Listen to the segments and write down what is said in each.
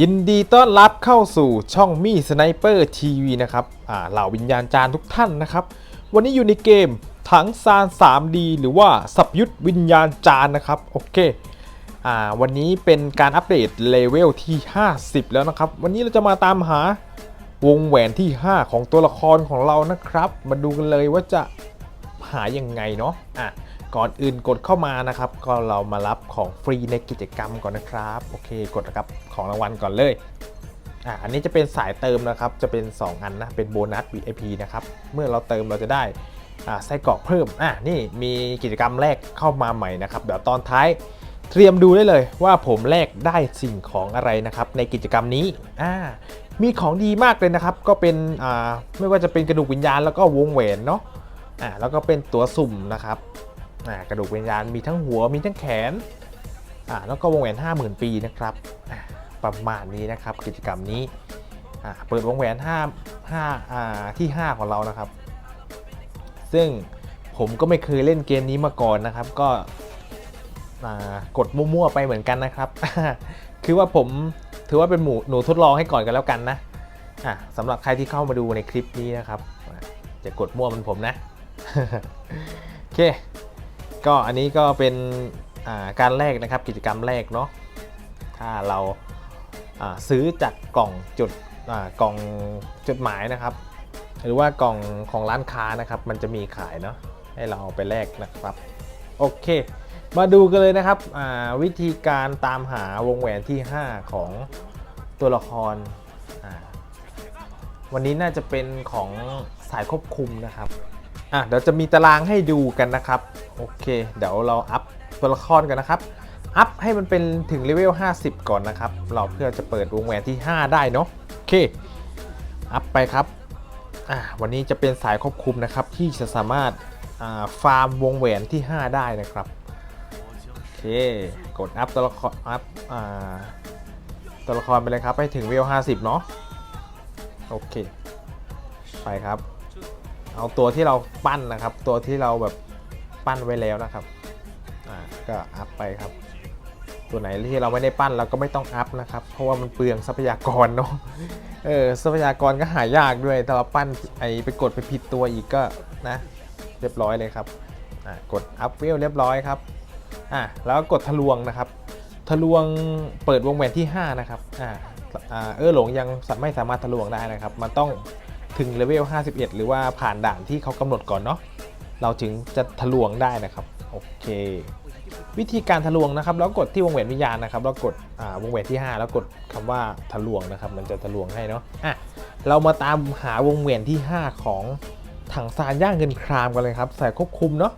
ยินดีต้อนรับเข้าสู่ช่องมี่สไนเปอร์ทีวีนะครับอ่าเหล่าวิญญาณจารย์ทุกท่านนะครับ วันนี้อยู่ในเกมถังซาน 3D หรือว่าสับยุทธวิญญาณจารย์นะครับ โอเคอ่าวันนี้เป็นการอัปเดตเลเวลที่ 50 แล้วนะครับ วันนี้เราจะมาตามหาวงแหวนที่ 5 ของตัวละครของเรานะครับ มาดูกันเลยว่าจะหายังไงเนาะอะ ก่อนอื่นกดเข้ามานะครับ ก็เรามารับของฟรีในกิจกรรมก่อนนะครับ โอเค กดนะครับของรางวัลก่อนเลยอะอันนี้จะเป็นสายเติมนะครับ จะเป็น 2 อันนะ เป็นโบนัส VIP นะครับ เมื่อเราเติมเราจะได้อ่าไส้กรอกเพิ่มอะนี่มีกิจกรรมแรกเข้ามาใหม่นะครับ เดี๋ยวตอนท้ายเตรียมดูได้เลยว่าผมแลกได้สิ่งของอะไรนะครับ ในกิจกรรมนี้อ่ามีของดีมากเลยนะครับ ก็เป็นอ่าไม่ว่าจะเป็นกระดูกวิญญาณแล้วก็วงแหวนเนาะอ่าแล้วก็เป็นตัวสุ่มนะครับ กระดูกวิญญาณมีทั้งหัวมีทั้งแขนแล้วก็วงแหวน 50,000 ปีนะครับประมาณนี้นะครับกิจกรรมนี้เปิดวงแหวน5 5าที่ 5 ของเรานะครับ ซึ่งผมก็ไม่เคยเล่นเกมนี้มาก่อนนะครับ ก็กดมั่วๆไปเหมือนกันนะครับ คือว่าผมถือว่าเป็นหมูหนูทดลองให้ก่อนกันแล้วกันนะะสำหรับใครที่เข้ามาดูในคลิปนี้นะครับะจะกดมั่วเหมันผมนะ โอเค ก็อันนี้ก็เป็นการแลกนะครับกิจกรรมแรกเนาะถ้าเราซื้อจากกล่องจุดกล่องจดหมายนะครับ หรือว่ากล่องของร้านค้านะครับ มันจะมีขายเนาะให้เราเอาไปแลกนะครับโอเค มาดูกันเลยนะครับวิธีการตามหาวงแหวนที่ 5 ของตัวละครวันนี้น่าจะเป็นของสายควบคุมนะครับ อะเดี๋ยวจะมีตารางให้ดูกันนะครับ โอเค เดี๋ยวเราอัพตัวละครกันนะครับ อัพให้มันเป็นถึงเลเวล 50 ก่อนนะครับ เราเพื่อจะเปิดวงแหวนที่ 5 ได้เนาะ โอเค อัพไปครับอะวันนี้จะเป็นสายควบคุมนะครับ ที่จะสามารถอ่าฟาร์มวงแหวนที่ 5 ได้นะครับ โอเค กดอัพตัวละครอัพอ่าตัวละครไปเลยครับ ให้ถึงเลเวล 50 เนาะ โอเค ไปครับ เอาตัวที่เราปั้นนะครับ ตัวที่เราแบบปั้นไว้แล้วนะครับอ่าก็อัพไปครับ ตัวไหนที่เราไม่ได้ปั้นเราก็ไม่ต้องอัพนะครับ เพราะว่ามันเปลืองทรัพยากรเนาะเออทรัพยากรก็หายากด้วยถ้าเราปั้นไอไปกดไปผิดตัวอีกก็นะ เรียบร้อยเลยครับอ่ากดอัพเวลเรียบร้อยครับอ่าแล้วกดทะลวงนะครับ ทะลวงเปิดวงแหวนที่ 5 นะครับอ่าอ่าเออหลงยังไม่สามารถทะลวงได้นะครับ มันต้อง ถึงเลเวล 51 หรือว่าผ่านด่านที่เขากำหนดก่อนเนาะเราถึงจะทะลวงได้นะครับโอเค วิธีการทะลวงนะครับแล้วกดที่วงแหวนวิญญาณนะครับแล้วกดวงแหวนที่ 5 แล้วกดคำว่าทะลวงนะครับ มันจะทะลวงให้เนาะอะเรามาตามหาวงแหวนที่ 5 ของถังซานย่างเงินครามกันเลยครับ ใส่ควบคุมเนาะ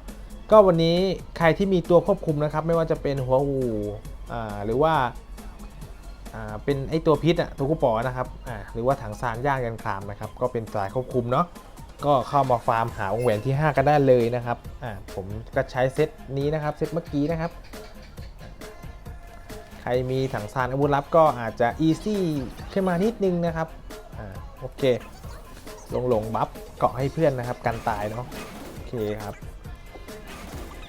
ก็วันนี้ใครที่มีตัวควบคุมนะครับ ไม่ว่าจะเป็นหัวอูอ่าหรือว่า เป็นไอตัวพิษอะตัวกุปอนะครับหรือว่าถังซานย่างกันครามนะครับก็เป็นสายควบคุมเนาะก็เข้ามาฟาร์มหาวงแหวนที่ 5 กันได้เลยนะครับผมก็ใช้เซตนี้นะครับเซตเมื่อกี้นะครับ ใครมีถังซานอาวุธลับก็อาจจะอีซี่ขึ้นมานิดนึงนะครับอโอเคลงหลงบัฟเกาะให้เพื่อนนะครับกันตายเนาะโอเคครับ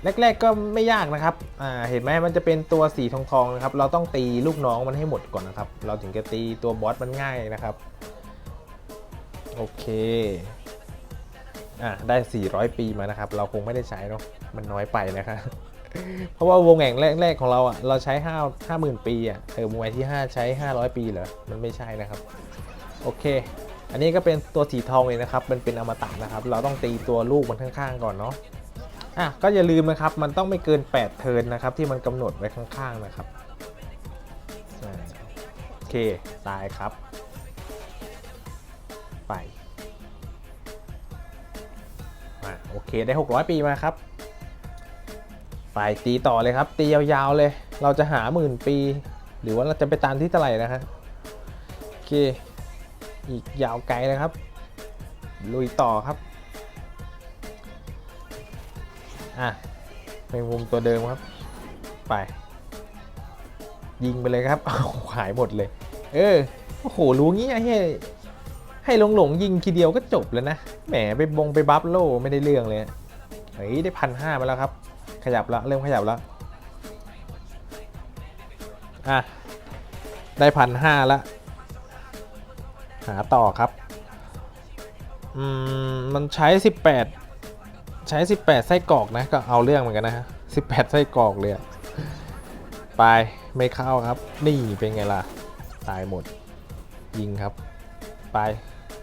แรกๆก็ไม่ยากนะครับอ่าเห็นไหมมันจะเป็นตัวสีทองทองๆนะครับ เราต้องตีลูกน้องมันให้หมดก่อนนะครับ เราถึงจะตีตัวบอสมันง่ายนะครับ โอเคอ่าได้ 400 ปีมานะครับ เราคงไม่ได้ใช้เนาะมันน้อยไปนะครับเพราะว่าวงแหว่งแรกๆของเราอะเราใช้5 50,000 ปีอะเออวงแหวนที่ 5 ใช้ 500 ปีเหรอมันไม่ใช่นะครับ โอเค อันนี้ก็เป็นตัวสีทองเลยนะครับมันเป็นอมตะนะครับ เราต้องตีตัวลูกมันข้างๆก่อนเนาะ อะก็อย่าลืมนะครับ มันต้องไม่เกิน 8 เทิร์นนะครับ ที่มันกำหนดไว้ข้างๆนะครับโอเค ตายครับ ไปอะโอเคได้ 600 ปีมาครับ ไปตีต่อเลยครับ ตียาวๆเลย เราจะหาหมื่นปี หรือว่าเราจะไปตามที่เท่าไหร่นะฮะโอเค อีกยาวไกลนะครับ ลุยต่อครับ อะแมงมุมตัวเดิมครับ ไป ยิงไปเลยครับหายหมดเลย เออโอ้โหรู้งี้ให้ให้หลงหลงยิงทีเดียวก็จบแล้วนะ แหมไปบงไปบัฟโลไม่ได้เรื่องเลยเฮ้ยได้พันห้ามาแล้วครับ ขยับแล้วเริ่มขยับแล้วอะได้พันห้าละหาต่อครับ อืม มันใช้18 ใช้ 18 ไส้กรอกนะ ก็เอาเรื่องเหมือนกันนะฮะ18 ไส้กรอกเลยไปไม่เข้าครับ นี่เป็นไงล่ะ ตายหมด ยิงครับ ไป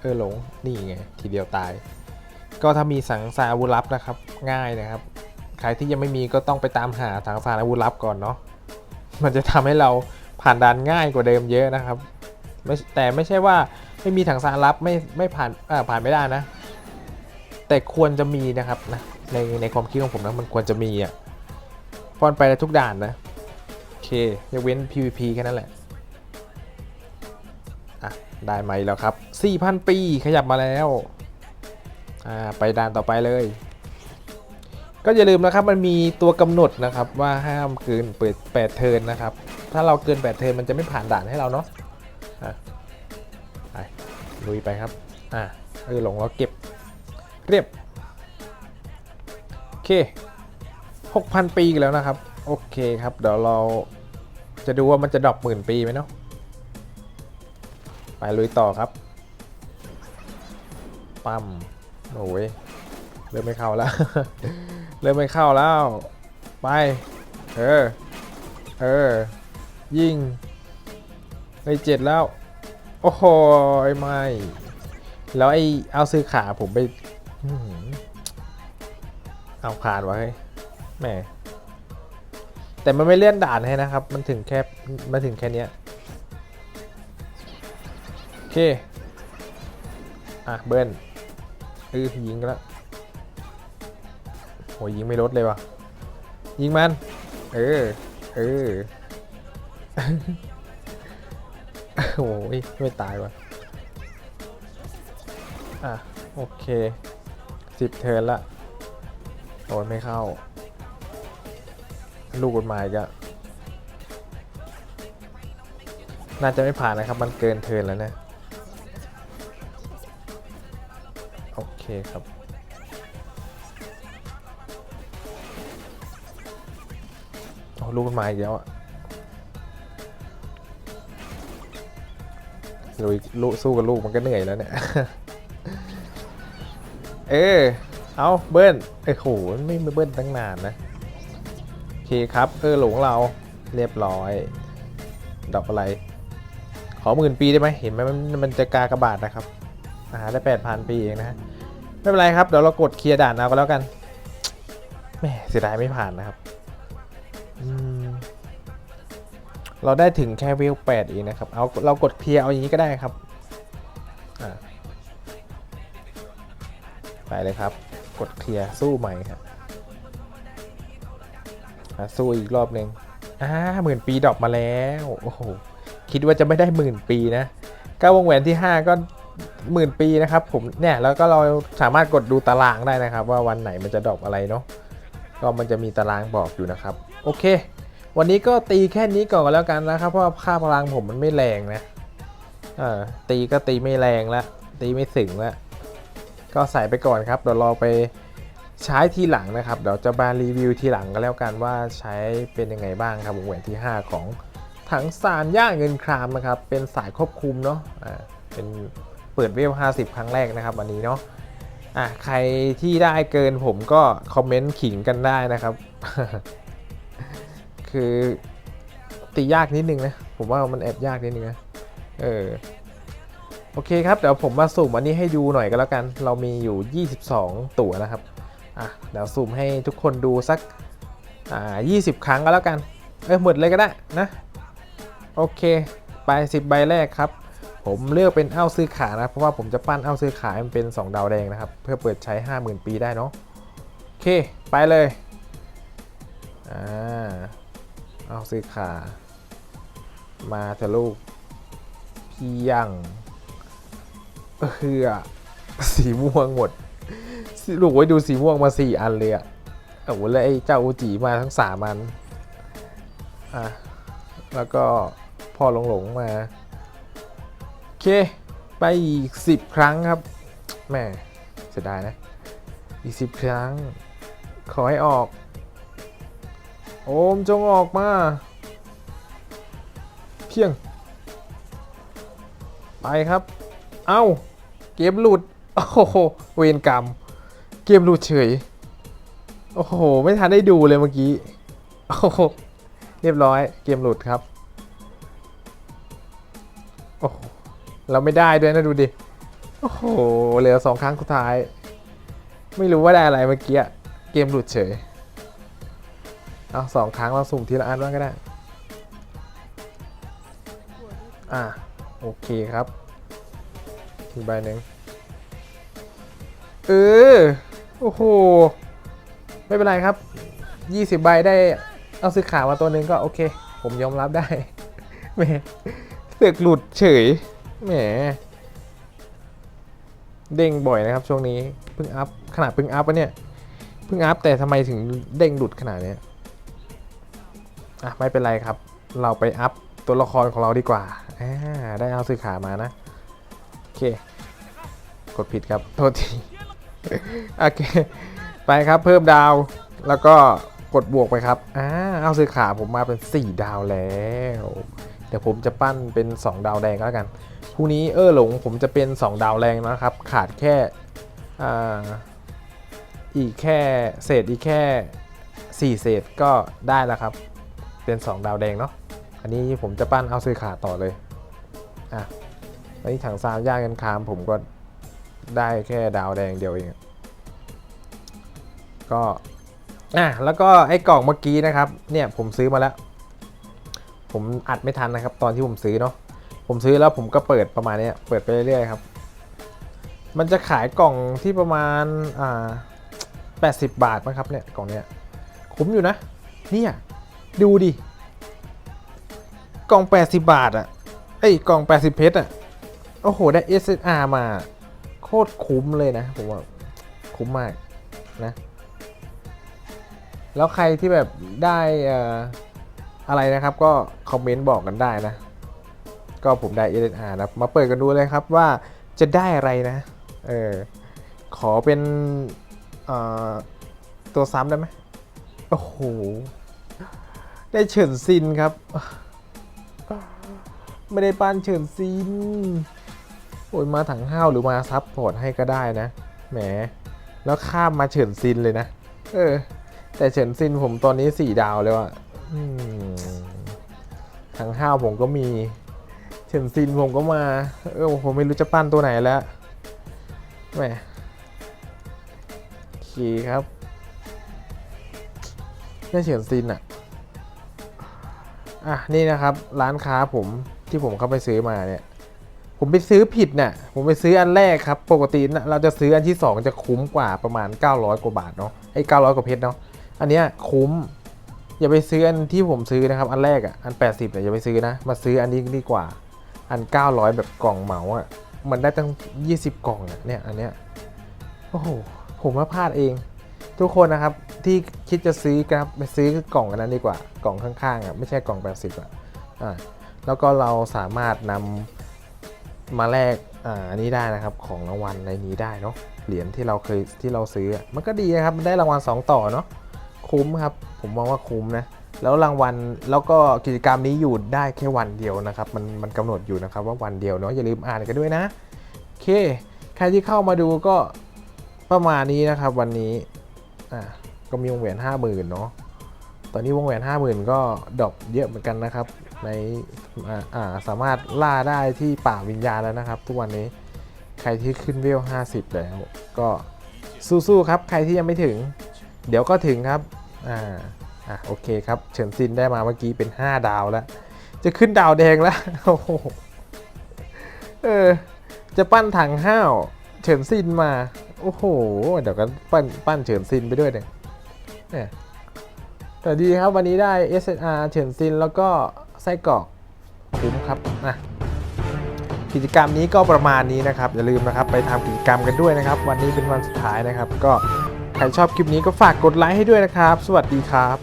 เออหลง นี่ไง ทีเดียวตาย ก็ถ้ามีสังสารอาวุธลับนะครับ ง่ายนะครับ ใครที่ยังไม่มีก็ต้องไปตามหาสังสารอาวุธลับก่อนเนาะ มันจะทำให้เราผ่านด่านง่ายกว่าเดิมเยอะนะครับ แต่ไม่ใช่ว่าไม่มีถังสารลับไม่ไม่ผ่านผ่านไม่ได้นะ แต่ควรจะมีนะครับนะในในความคิดของผมนะมันควรจะมีอะฟอนไปได้ทุกด่านนะโอเคยกเว้น PVP แค่นั้นแหละอะได้ไหมแล้วครับ 4,000 ปีขยับมาแล้วอ่าไปด่านต่อไปเลย ก็อย่าลืมนะครับมันมีตัวกำหนดนะครับว่าห้ามเกินเปิด8เทินนะครับ ถ้าเราเกิน8เทินมันจะไม่ผ่านด่านให้เราเนาะอะไปลุยไปครับอะเออหลงเราเก็บ เรียบ โอเค 6,000 ปีแล้วนะครับ โอเคครับ เดี๋ยวเราจะดูว่ามันจะดรอปหมื่นปีไหมเนาะไปลุยต่อครับ ปั๊มโอ้ยเริ่มไม่เข้าแล้ว เริ่มไม่เข้าแล้ว ไป เออ เออ ยิงไปเจ็ดแล้ว โอ้โหไม่ แล้วไอ้เอาซื้อขาผมไป เอาขาดไว้แหมแต่มันไม่เลื่อนด่านให้นะครับ มันถึงแค่มาถึงแค่นี้โอเค อะเบิ้ลเออยิงกันแล้วโหยิงไม่ลดเลยว่ะ ยิงมัน เออ เออโอ้ยไม่ตายว่ะ อะ โอเคสิบเทิร์นละ โอ้ยไม่เข้า ลูกกฎหมายก็น่าจะไม่ผ่านนะครับ มันเกินเทินแล้วนะ โอเคครับโอ้ลูกมันมาอีกแล้วอะลุยลุสู้กับลูกมันก็เหนื่อยแล้วเนี่ย เออ เอาเบิ้ลเอ้โหไม่ม่เบิ้ลตั้งนานนะโอเคครับ เออหลงเราเรียบร้อย ดอกอะไร ขอหมื่นปีได้ไหมเห็นไหมมันมันจะกากระบาดนะครับอ่าได้แปดพันปีเองนะฮะไม่เป็นไรครับเดี๋ยวเรากดเคลียร์ด่านเอาก็แล้วกันแหม่เสียดายไม่ผ่านนะครับเราได้ถึงแค่เวลแปดเองนะครับเอาเรากดเคลียร์เอาอย่างนี้ก็ได้ครับไปเลยครับ กดเคลียร์สู้ใหม่ครับสู้อีกรอบหนึ่งอ่าหมื่นปีดรอปมาแล้วโอ้โหคิดว่าจะไม่ได้หมื่นปีนะก้าวงแหวนที่ 5 ก็หมื่นปีนะครับ ผมเนี่ยแล้วก็เราสามารถกดดูตารางได้นะครับ ว่าวันไหนมันจะดรอปอะไรเนาะก็มันจะมีตารางบอกอยู่นะครับ โอเค วันนี้ก็ตีแค่นี้ก่อนก็แล้วกันนะครับ เพราะว่าค่าพลังผมมันไม่แรงนะเออตีก็ตีไม่แรงละตีไม่สึงละ ก็ใส่ไปก่อนครับเดี๋ยวรอไปใช้ทีหลังนะครับ เดี๋ยวจะมารีวิวทีหลังก็แล้วกันว่าใช้เป็นยังไงบ้างครับวงแหวนที่ 5 ของถังซานย่าเงินครามนะครับ เป็นสายควบคุมเนาะอ่าเป็นเปิดเวล50 ครั้งแรกนะครับวันนี้เนาะอะใครที่ได้เกินผมก็คอมเมนต์ขิงกันได้นะครับ คือตียากนิดนึงนะ ผมว่ามันแอบยากนิดนึงนะเออ โอเคครับ เดี๋ยวผมมาสุ่มอันนี้ให้ดูหน่อยก็แล้วกัน เรามีอยู่ 22 ตัวนะครับ อะ เดี๋ยวสุ่มให้ทุกคนดูสัก อ่า 20 ครั้งก็แล้วกัน เออหมดเลยก็ได้นะ โอเค ไป 10 ใบแรกครับ ผมเลือกเป็นเอ้าซื้อขานะ เพราะว่าผมจะปั้นเอ้าซื้อขามันเป็น 2 ดาวแดงนะครับ เพื่อเปิดใช้ 50,000 ปีได้เนาะ โอเค ไปเลย อ่า เอาซื้อขา มาเถอะลูก พี่ยง เออสีม่วงหมดลูกไว้ดูสีม่วงมาสี่อันเลยอะโอ้โหแล้วไอ้เจ้าอูจิมาทั้งสามอันอะแล้วก็พ่อหลงหลงมาโอเค ไปอีกสิบครั้งครับแหม่เสียดายนะ อีกสิบครั้ง ขอให้ออก โอมจงออกมาเพียง ไปครับ เอ้า เกมหลุด โอ้โห เวรกรรม เกมหลุดเฉย โอ้โห ไม่ทันได้ดูเลยเมื่อกี้ โอ้โห เรียบร้อย เกมหลุดครับ โอ้โหเราไม่ได้ด้วยนะดูดิ โอ้โห เหลือสองครั้งสุดท้าย ไม่รู้ว่าได้อะไรเมื่อกี้อะเกมหลุดเฉย เอาสองครั้งเราสุ่มทีละอันว่างก็ได้ อะโอเคครับ อีกใบหนึ่งเออ โอ้โห ไม่เป็นไรครับ 20 ใบได้เอาซื้อขามาตัวหนึ่งก็โอเค ผมยอมรับได้แหมเสือกหลุดเฉยแหมเด้งบ่อยนะครับช่วงนี้เพิ่งอัพขนาดเพิ่งอัพปะเนี่ยเพิ่งอัพแต่ทำไมถึงเด้งหลุดขนาดนี้อะไม่เป็นไรครับ เราไปอัพตัวละครของเราดีกว่าอ่าได้เอาซื้อขามานะ เค กดผิดครับ โทษที โอเค ไปครับเพิ่มดาว แล้วก็กดบวกไปครับอ่าเอาซื้อขาผมมาเป็น 4 ดาวแล้ว เดี๋ยวผมจะปั้นเป็น 2 ดาวแดงก็แล้วกันพรุ่นี้เออหลงผมจะเป็น 2 ดาวแรงนะครับ ขาดแค่อ่าอีกแค่เศษอีกแค่ 4 เศษก็ได้แล้วครับ เป็น 2 ดาวแดงเนาะอันนี้ผมจะปั้นเอาซื้อขาต่อเลยอะ อันนี้ถังซาวย่างกันคามผมก็ได้แค่ดาวแดงเดียวเอง ก็อะแล้วก็ไอ้กล่องเมื่อกี้นะครับ เนี่ยผมซื้อมาแล้ว ผมอัดไม่ทันนะครับ ตอนที่ผมซื้อเนาะผมซื้อแล้วผมก็เปิดประมาณเนี้ยเปิดไปเรื่อยๆครับ มันจะขายกล่องที่ประมาณอ่า80 บาทนะครับเนี่ยกล่องเนี้ยคุ้มอยู่นะเนี่ยดูดิกล่อง 80 บาทอะเอ้ยกล่อง 80 เพชรอะ โอ้โห ได้ SSR มา โคตรคุ้มเลยนะ ผมว่า คุ้มมากนะ แล้วใครที่แบบได้เอ่อะไรนะครับ ก็คอมเมนต์บอกกันได้นะ ก็ผมได้ SSR นะ มาเปิดกันดูเลยครับว่าจะได้อะไรนะ เออ ขอเป็นตัวซ้ำได้ไหมโอ้โห ได้เฉินซินครับ ไม่ได้ปั้นเฉินซิน อ้ยมาถังห้าวหรือมาซับพอร์ตให้ก็ได้นะ แหม แล้วข้ามมาเฉินซินเลยนะ เออ แต่เฉินซินผมตอนนี้สี่ดาวแล้วอะถังห้าวผมก็มี เฉินซินผมก็มา เออผมไม่รู้จะปั้นตัวไหนแล้ว แหมโอเครับได้เฉินซินอะอะ นี่นะครับร้านค้าผมที่ผมเข้าไปซื้อมาเนี่ย ผมไปซื้อผิดเนี่ยผมไปซื้ออันแรกครับ ปกตินะเราจะซื้ออันที่ 2 จะคุ้มกว่าประมาณ 900 กว่าบาทเนาะไอ้900 กว่าเพชรเนาะอันเนี้ยคุ้ม อย่าไปซื้ออันที่ผมซื้อนะครับ อันแรกอะอัน 80เนี่ยอย่าไปซื้อนะ มาซื้ออันนี้ดีกว่า อัน 900 แบบกล่องเหมาอะมันได้ตั้ง 20 กล่องเนี่ยอันเนี้ยโอ้โหผมว่าพลาดเอง ทุกคนนะครับที่คิดจะซื้อครับไปซื้อกล่องอันนั้นดีกว่า กล่องข้างๆอะไม่ใช่กล่อง 80อะอ่าแล้วก็เราสามารถนำ มาแลกอ่าอันนี้ได้นะครับของรางวัลในนี้ได้เนาะเหรียญที่เราเคยที่เราซื้ออะมันก็ดีนะครับมันได้รางวัล 2 ต่อเนาะคุ้มครับ ผมมองว่าคุ้มนะแล้วรางวัลแล้วก็กิจกรรมนี้อยู่ได้แค่วันเดียวนะครับ มันมันกำหนดอยู่นะครับว่าวันเดียวเนาะอย่าลืมอ่านกันด้วยนะโอเค ใครที่เข้ามาดูก็ประมาณนี้นะครับ วันนี้อะก็มีวงแหวนห้าหมื่นเนาะตอนนี้วงแหวนห้าหมื่นก็ดรอปเยอะเหมือนกันนะครับ ในอ่าสามารถล่าได้ที่ป่าวิญญาณแล้วนะครับ ทุกวันนี้ใครที่ขึ้นเวล 50 แล้ว ก็สู้ๆครับ ใครที่ยังไม่ถึง เดี๋ยวก็ถึงครับอ่าอะโอเคครับ เฉินซินได้มาเมื่อกี้เป็น 5 ดาวแล้ว จะขึ้นดาวแดงแล้วโอ้โหเออจะปั้นถังห้าวเฉินซินมา โอ้โห เดี๋ยวก็ปั้นปั้นเฉินซินไปด้วยเนี่ยเนี่ยแต่ดีครับวันนี้ได้ SSR เฉินซินแล้วก็ ไส้กรอกคุ้มครับนะกิจกรรมนี้ก็ประมาณนี้นะครับ อย่าลืมนะครับไปทำกิจกรรมกันด้วยนะครับ วันนี้เป็นวันสุดท้ายนะครับ ก็ใครชอบคลิปนี้ก็ฝากกดไลค์ให้ด้วยนะครับ สวัสดีครับ